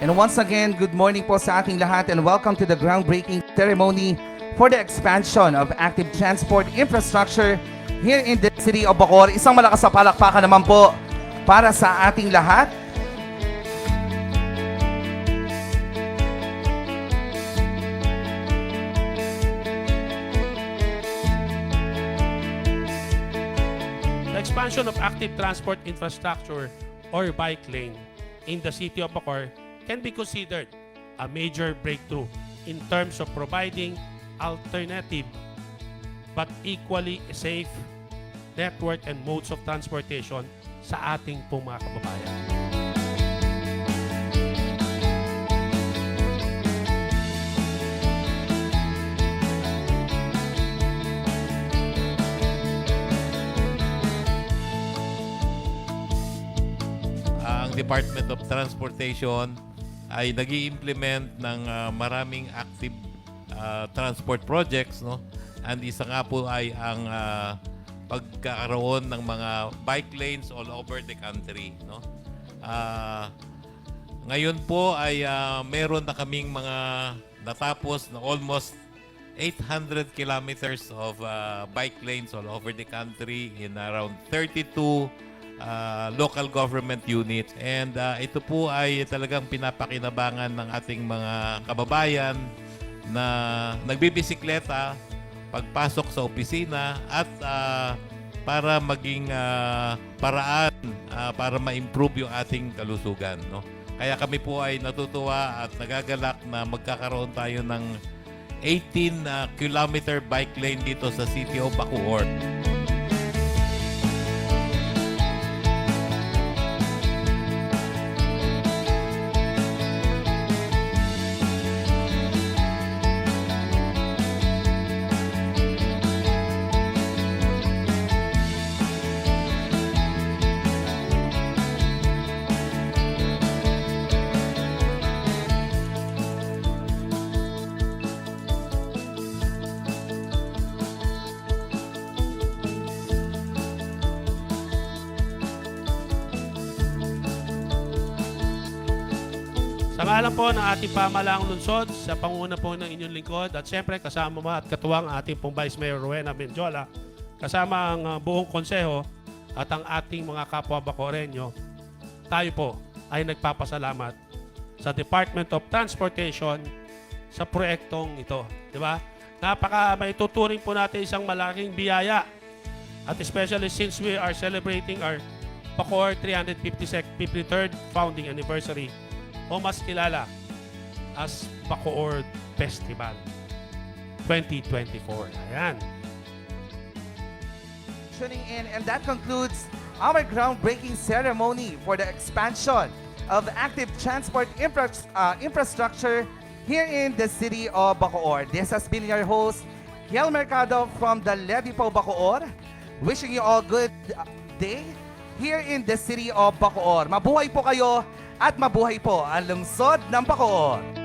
And once again, good morning po sa ating lahat and welcome to the groundbreaking ceremony for the expansion of active transport infrastructure here in the city of Bacoor. Isang malakas na palakpakan naman po para sa ating lahat. The expansion of active transport infrastructure or bike lane in the city of Bacoor can be considered a major breakthrough in terms of providing alternative but equally safe network and modes of transportation sa ating pong mga kababayan. ang Department of Transportation ay nag implement ng ah, maraming active ah, transport projects no? And isa nga po ay ang ah, pagkakaroon ng mga bike lanes all over the country no? Ah, ngayon po ay ah, meron na kaming mga natapos na almost 800 kilometers of uh, bike lanes all over the country in around 32 uh, local government units. And uh, ito po ay talagang pinapakinabangan ng ating mga kababayan na nagbibisikleta pagpasok sa opisina at uh, para maging uh, paraan uh, para ma-improve yung ating kalusugan. No? Kaya kami po ay natutuwa at nagagalak na magkakaroon tayo ng 18 uh, kilometer bike lane dito sa City of Bacoor. Sa ngalan po ng ating pamalaang lungsod, sa panguna po ng inyong lingkod, at siyempre kasama mo at katuwang ating pong Vice Mayor Rowena Benjola, kasama ang uh, buong konseho at ang ating mga kapwa Bacoreño, tayo po ay nagpapasalamat sa Department of Transportation sa proyektong ito. Di ba? Napaka may tuturing po natin isang malaking biyaya. At especially since we are celebrating our Bacoor 353rd founding anniversary o mas kilala as Bacoor Festival 2024. Ayan. tuning in and that concludes our groundbreaking ceremony for the expansion of active transport infra- uh, infrastructure here in the city of Bacoor. This has been your host, Kiel Mercado from the Levy Po Bacoor. Wishing you all good day here in the city of Bacoor. Mabuhay po kayo at mabuhay po ang lungsod ng Bacoor.